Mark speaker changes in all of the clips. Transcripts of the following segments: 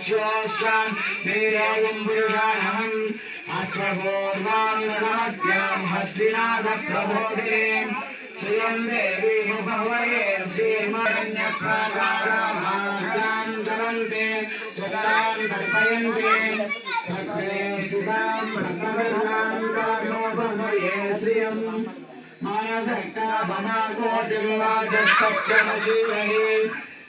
Speaker 1: अश्वोष्टान् वीर्यं पुरुषाणहम् अश्वपूर्वाङ्गमद्यां हस्तिनाथप्रबोधिने श्रियं देवी उपवये श्रीमरण्यप्राकारां ज्वलन्ते त्वतां तर्पयन्ते भक्ते स्थितां भक्तवर्णां कामोपवये श्रियम् मानसक्काभमागोतिर्वाचसत्यमशीलहि कर्दमे प्रजाभूतामयि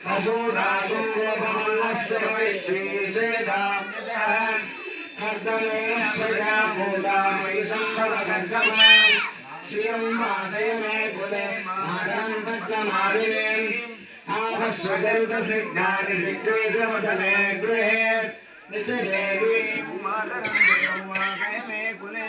Speaker 1: గృహే నిత్యదేవీ మాతరం కులే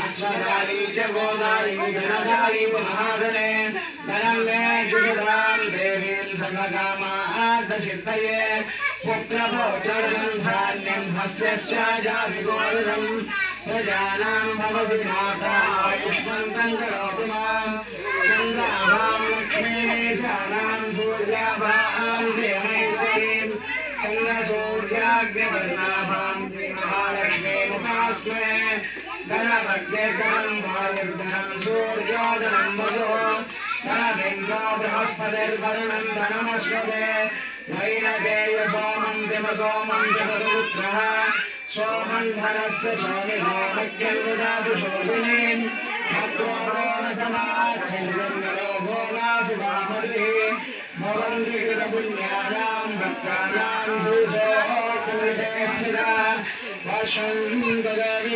Speaker 1: अश्वधारी जगोदारी, धनधारी महाधने धनं मे जुषधां देवीं सर्वकामार्थसिद्धये पुत्रपौत्रधान्यं हस्तस्य जाभिगोरधं प्रजानां भवति माता, आयुष्मन्तं करोतु माँ। चन्द्राभां लक्ष्मीमेषाणां सूर्याभां श्रीमैश्वरीं चन्द्रसूर्याग्निवर्णाभां श्रीमहालक्ष्मीमुखास्मे धनभग्यधनं वायुर्धनं सूर्योधनं वसो धनमिन्द्रो बृहस्पतिर्वरुणं धनमस्पदे नैनकेय सोमं दिवसोमं जपरुत्रः सोमं धनस्य सोमिनो मह्यं ददातु शोभिनीम् भवन्ति कृतपुण्यानां भक्तानां सुसोकृतेक्षिता वर्षं ददामि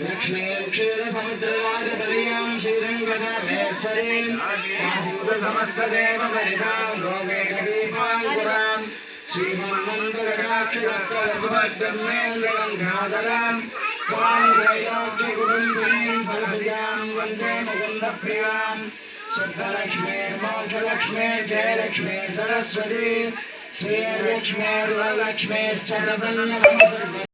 Speaker 1: लक्ष्मी क्षीरसमुद्रराजबलीयां श्रीरङ्गदाभेश्वरीं समस्तदेव परितां लोकेकदीपाङ्कुरां श्रीमन्मन्दगदाक्षरत्वरघुभद्रह्मेन्द्रगङ्गाधरां त्वां त्रैलोक्यकुटुम्बिनीं सरसिजां वन्दे मुकुन्दप्रियां शुद्धलक्ष्मीर्मोक्षलक्ष्मी जयलक्ष्मी सरस्वती श्रीलक्ष्मीर्वरलक्ष्मीश्च प्रसन्नमसर्व